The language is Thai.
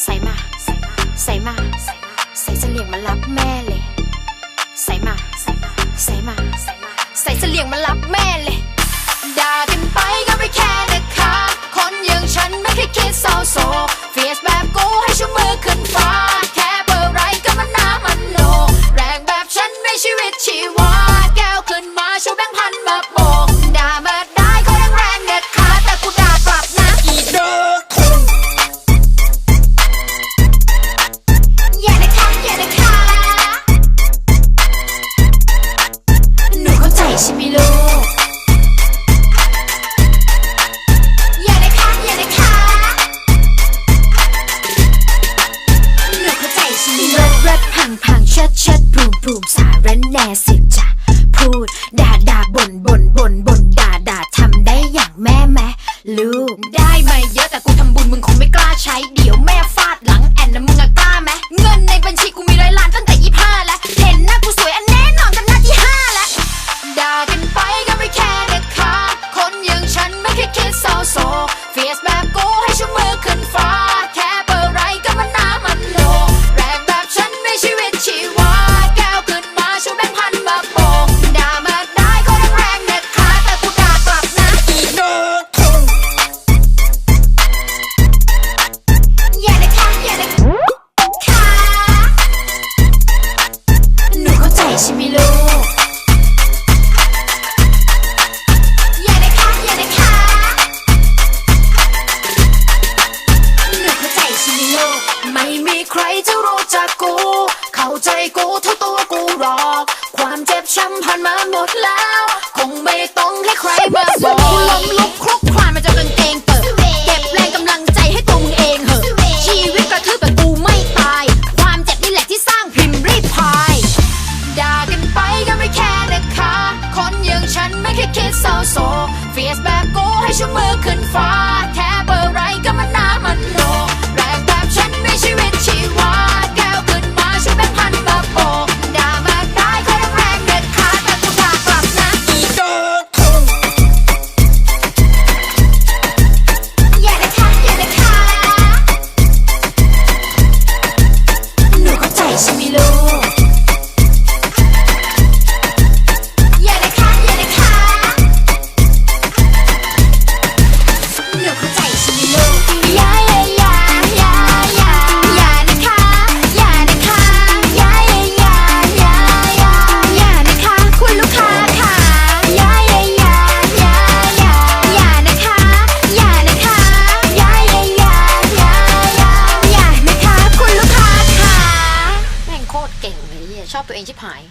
ใส่มา ใส่มา ใส่เสลียงมารับแม่เลย ใส่มา ใส่มา ใส่เสลียงมารับแม่เลยด่ากันไปก็ไม่แค่นะคะ คนอย่างฉันไม่เคยคิดเศร้าโศกเฟียสแบบกูให้ชูมือขึ้นฟ้า แค่เบอร์ไรก็มันน้ามันโลแรงแบบฉันไม่ชีวิตชีวา แก้วขึ้นมาชูแบงค์พันมาโสิกจะพูดด่าด่าบ่นบ่น ใช่ไหมลูค่ะอย่านะคะหนูเข้ใจใช่ไหมลูก ไม่มีใครจะรู้จักกู เข้าใจกูเท่าตัวกูหรอก ความเจ็บช้ำผ่านมาหมดแล้ว คงไม่ต้องให้ใครมาบอก Deixa o meu canfar ชอบตัวเองชิบหาย